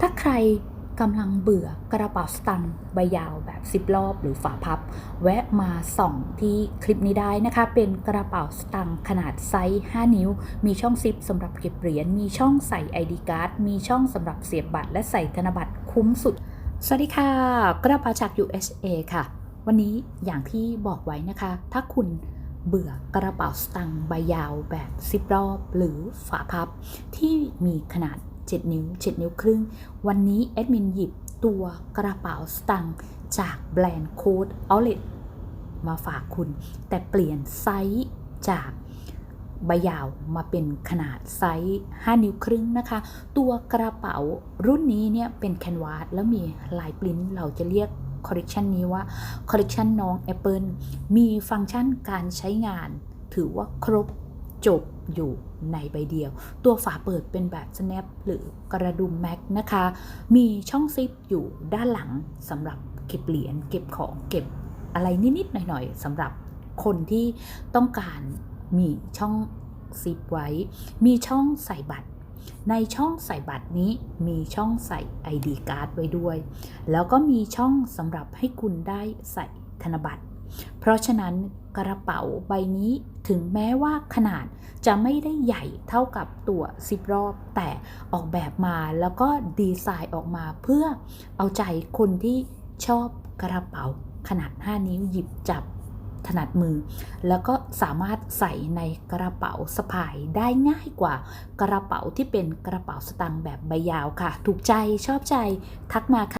ถ้าใครกำลังเบื่อกระเป๋าสตางค์ใบยาวแบบซิปรอบหรือฝาพับ แวะมาส่องที่คลิปนี้ได้นะคะ เป็นกระเป๋าสตางค์ขนาดไซส์ 5 นิ้ว มีช่องซิปสำหรับเก็บเหรียญ มีช่องใส่ ID card มีช่องสำหรับเสียบบัตรและใส่ธนบัตรคุ้มสุด สวัสดีค่ะ กระเป๋าจาก USA ค่ะ วันนี้อย่างที่บอกไว้นะคะ ถ้าคุณเบื่อกระเป๋าสตางค์ใบยาวแบบซิปรอบหรือฝาพับที่มีขนาด 7 นิ้ว 7 นิ้วครึ่ง วันนี้แอดมินหยิบตัวกระเป๋าสตางค์จากแบรนด์โค้ด Outlet มาฝากคุณ แต่เปลี่ยนไซส์จากใบยาวมาเป็นขนาดไซส์ 5 นิ้วครึ่งนะคะ ตัวกระเป๋ารุ่นนี้เนี่ยเป็นแคนวาสแล้วมีลายปริ้นเราจะเรียกคอลเลกชันนี้ว่าคอลเลกชันน้อง Apple มีฟังก์ชันการใช้งาน ถือว่าครบ จบอยู่ในใบเดียว ตัวฝาเปิดเป็นแบบ snap หรือกระดุมแม็กนะคะ มีช่องซิปอยู่ด้านหลังสำหรับเก็บเหรียญเก็บของเก็บอะไรนิดๆหน่อยๆสำหรับคนที่ต้องการมีช่องซิปไว้ มีช่องใส่บัตร ในช่องใส่บัตรนี้มีช่องใส่ ID card ไว้ด้วย แล้วก็มีช่องสำหรับให้คุณได้ใส่ธนบัตร เพราะฉะนั้นกระเป๋าใบนี้ถึงแม้ว่าขนาดจะไม่ได้ใหญ่เท่ากับตัวซิปรอบ แต่ออกแบบมาแล้วก็ดีไซน์ออกมาเพื่อเอาใจคนที่ชอบกระเป๋าขนาด 5 นิ้วหยิบจับถนัดมือ แล้วก็สามารถใส่ในกระเป๋าสะพายได้ง่ายกว่ากระเป๋าที่เป็นกระเป๋าสตางค์แบบใบยาวค่ะ ถูกใจชอบใจทักมาค่ะ